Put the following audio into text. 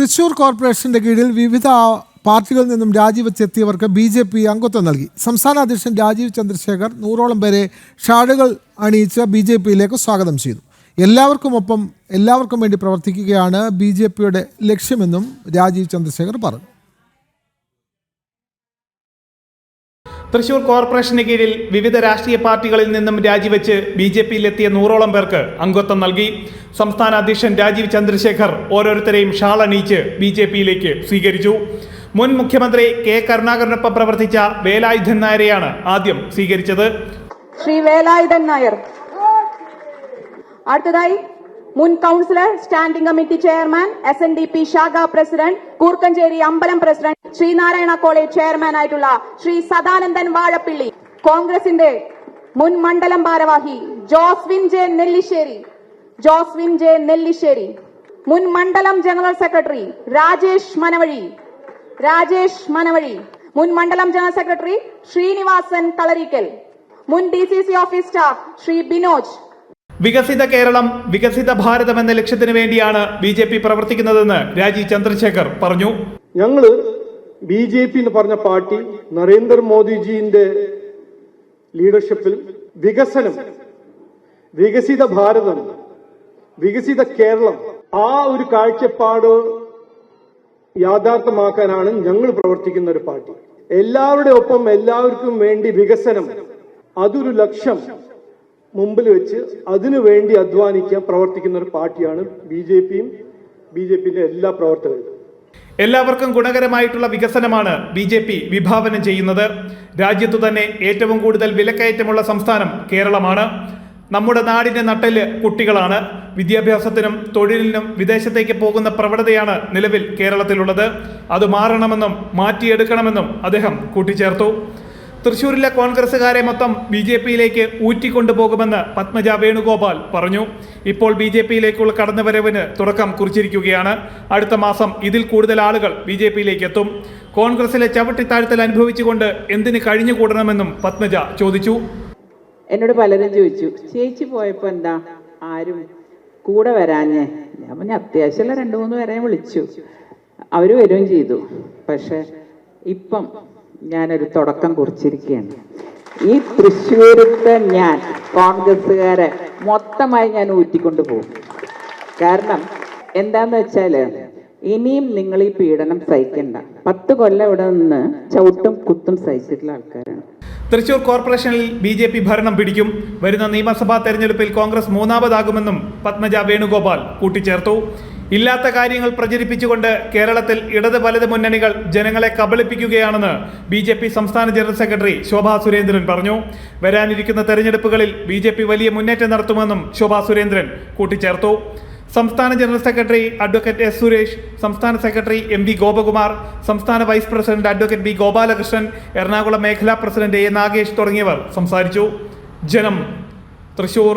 തൃശൂർ കോർപ്പറേഷന്റെ കീഴിൽ വിവിധ പാർട്ടികളിൽ നിന്നും രാജിവെച്ചെത്തിയവർക്ക് ബി ജെ പി അംഗത്വം നൽകി. സംസ്ഥാന അധ്യക്ഷൻ രാജീവ് ചന്ദ്രശേഖർ നൂറോളം പേരെ ഷാഡുകൾ അണിയിച്ച് ബി ജെ പിയിലേക്ക് സ്വാഗതം ചെയ്തു. എല്ലാവർക്കുമൊപ്പം എല്ലാവർക്കും വേണ്ടി പ്രവർത്തിക്കുകയാണ് ബി ജെ പിയുടെ ലക്ഷ്യമെന്നും രാജീവ് ചന്ദ്രശേഖർ പറഞ്ഞു. തൃശൂർ കോർപ്പറേഷന് കീഴിൽ വിവിധ രാഷ്ട്രീയ പാർട്ടികളിൽ നിന്നും രാജിവെച്ച് ബി ജെ പിയിലെത്തിയ നൂറോളം പേർക്ക് അംഗത്വം നൽകി. സംസ്ഥാന അധ്യക്ഷൻ രാജീവ് ചന്ദ്രശേഖർ ഓരോരുത്തരെയും ഷാൾ അണിയിച്ച് ബി ജെ പിയിലേക്ക് സ്വീകരിച്ചു. മുൻ മുഖ്യമന്ത്രി കെ കരുണാകരനൊപ്പം പ്രവർത്തിച്ച വേലായുധൻ നായരെയാണ് ആദ്യം സ്വീകരിച്ചത്. ശ്രീ വേലായുധൻ നായർ. അടുത്തതായി മുൻ councillor standing committee chairman S N D P ശാഖ പ്രസിഡന്റ് കൂർക്കഞ്ചേരി അമ്പലം പ്രസിഡന്റ് ശ്രീനാരായണ കോളേജ് ചെയർമാൻ ആയിട്ടുള്ള ശ്രീ സദാനന്ദൻ വാഴപ്പിള്ളി കോൺഗ്രസിന്റെ മുൻ മണ്ഡലം ഭാരവാഹി ജോസ്വിൻ ജെ നെല്ലിശ്ശേരി ജോസ്വിൻ ജെ നെല്ലിശ്ശേരി മുൻ മണ്ഡലം ജനറൽ സെക്രട്ടറി രാജേഷ് മനവഴി രാജേഷ് മനവഴി മുൻ മണ്ഡലം ജനറൽ സെക്രട്ടറി ശ്രീനിവാസൻ കളരിക്കൽ മുൻ D C C office staff Shri Binoj വികസിത കേരളം വികസിത ഭാരതം എന്ന ലക്ഷ്യത്തിന് വേണ്ടിയാണ് ബി ജെ പി പ്രവർത്തിക്കുന്നതെന്ന് രാജീവ് ചന്ദ്രശേഖർ പറഞ്ഞു. ഞങ്ങൾ ബി ജെ പി എന്ന് പറഞ്ഞ പാർട്ടി നരേന്ദ്രമോദിജിന്റെ ലീഡർഷിപ്പിൽ വികസനം വികസിത ഭാരതം വികസിത കേരളം ആ ഒരു കാഴ്ചപ്പാട് യാഥാർത്ഥ്യമാക്കാനാണ് ഞങ്ങൾ പ്രവർത്തിക്കുന്ന ഒരു പാർട്ടി. എല്ലാവരുടെ ഒപ്പം എല്ലാവർക്കും വേണ്ടി വികസനം അതൊരു ലക്ഷ്യം. മുമ്പിൽ വെച്ച് അതിനുവേണ്ടി അധ്വാനിക്കാൻ പ്രവർത്തിക്കുന്ന ഒരു പാർട്ടിയാണ് ബി ജെ പിയും ബി ജെ പിന്റെ എല്ലാ പ്രവർത്തകരും. എല്ലാവർക്കും ഗുണകരമായിട്ടുള്ള വികസനമാണ് ബി ജെ പി വിഭാവനം ചെയ്യുന്നത്. രാജ്യത്തു തന്നെ ഏറ്റവും കൂടുതൽ വിലക്കയറ്റമുള്ള സംസ്ഥാനം കേരളമാണ്. നമ്മുടെ നാടിന്റെ നട്ടെല്ല് കുട്ടികളാണ്. വിദ്യാഭ്യാസത്തിനും തൊഴിലിനും വിദേശത്തേക്ക് പോകുന്ന പ്രവണതയാണ് നിലവിൽ കേരളത്തിലുള്ളത്. അത് മാറണമെന്നും മാറ്റിയെടുക്കണമെന്നും അദ്ദേഹം കൂട്ടിച്ചേർത്തു. തൃശൂരിലെ കോൺഗ്രസുകാരെ മൊത്തം ബി ജെ പിയിലേക്ക് ഊറ്റിക്കൊണ്ടുപോകുമെന്ന് പത്മജ വേണുഗോപാൽ പറഞ്ഞു. ഇപ്പോൾ ബി ജെ പിയിലേക്കുള്ള കടന്നുവരവിന് തുടക്കം കുറിച്ചിരിക്കുകയാണ്. അടുത്ത മാസം ഇതിൽ കൂടുതൽ ആളുകൾ ബി ജെ പിയിലേക്ക് എത്തും കോൺഗ്രസിലെ ചവിട്ടിത്താഴ്ത്തൽ അനുഭവിച്ചുകൊണ്ട് എന്തിന് കഴിഞ്ഞുകൂടണമെന്നും പത്മജ ചോദിച്ചു. എന്നോട് പലരും ചോദിച്ചു ചേച്ചി പോയപ്പോ എന്താ? ആരും കൂടെ വരാഞ്ഞേ? ഞാൻ പിന്നെ അത്യാവശ്യമുള്ള രണ്ടു മൂന്ന് പേരെ വിളിച്ചു. അവർ വരികയും ചെയ്തു. പക്ഷെ ഇപ്പം ഞാനൊരു തുടക്കം കുറിച്ചിരിക്കുകയാണ്. ഈ തൃശ്ശൂരത്തെ ഞാൻ കോൺഗ്രസ്സുകാരെ മൊത്തമായി ഞാൻ ഊറ്റിക്കൊണ്ട് പോകും. കാരണം എന്താന്ന് വെച്ചാൽ ഇനിയും നിങ്ങൾ ഈ പീഡനം സഹിക്കണ്ട. പത്ത് കൊല്ലം ഇവിടെ നിന്ന് ചവിട്ടും കുത്തും സഹിച്ചിട്ടുള്ള ആൾക്കാരാണ്. തൃശൂർ കോർപ്പറേഷനിൽ ബി ജെ പി ഭരണം പിടിക്കും. വരുന്ന നിയമസഭാ തെരഞ്ഞെടുപ്പിൽ കോൺഗ്രസ് മൂന്നാമതാകുമെന്നും പത്മജ വേണുഗോപാൽ കൂട്ടിച്ചേർത്തു. ഇല്ലാത്ത കാര്യങ്ങൾ പ്രചരിപ്പിച്ചുകൊണ്ട് കേരളത്തിൽ ഇടത് വലത് മുന്നണികൾ ജനങ്ങളെ കബളിപ്പിക്കുകയാണെന്ന് ബി ജെ പി സംസ്ഥാന ജനറൽ സെക്രട്ടറി ശോഭാ സുരേന്ദ്രൻ പറഞ്ഞു. വരാനിരിക്കുന്ന തെരഞ്ഞെടുപ്പുകളിൽ ബി ജെ പി വലിയ മുന്നേറ്റം നടത്തുമെന്നും ശോഭാ സുരേന്ദ്രൻ കൂട്ടിച്ചേർത്തു. സംസ്ഥാന general secretary advocate S Suresh സംസ്ഥാന സെക്രട്ടറി എം വി ഗോപകുമാർ സംസ്ഥാന vice president advocate B Gopalakrishnan Ernakulam മേഖലാ പ്രസിഡന്റ് എ നാഗേഷ് തുടങ്ങിയവർ സംസാരിച്ചു. ജനം തൃശൂർ.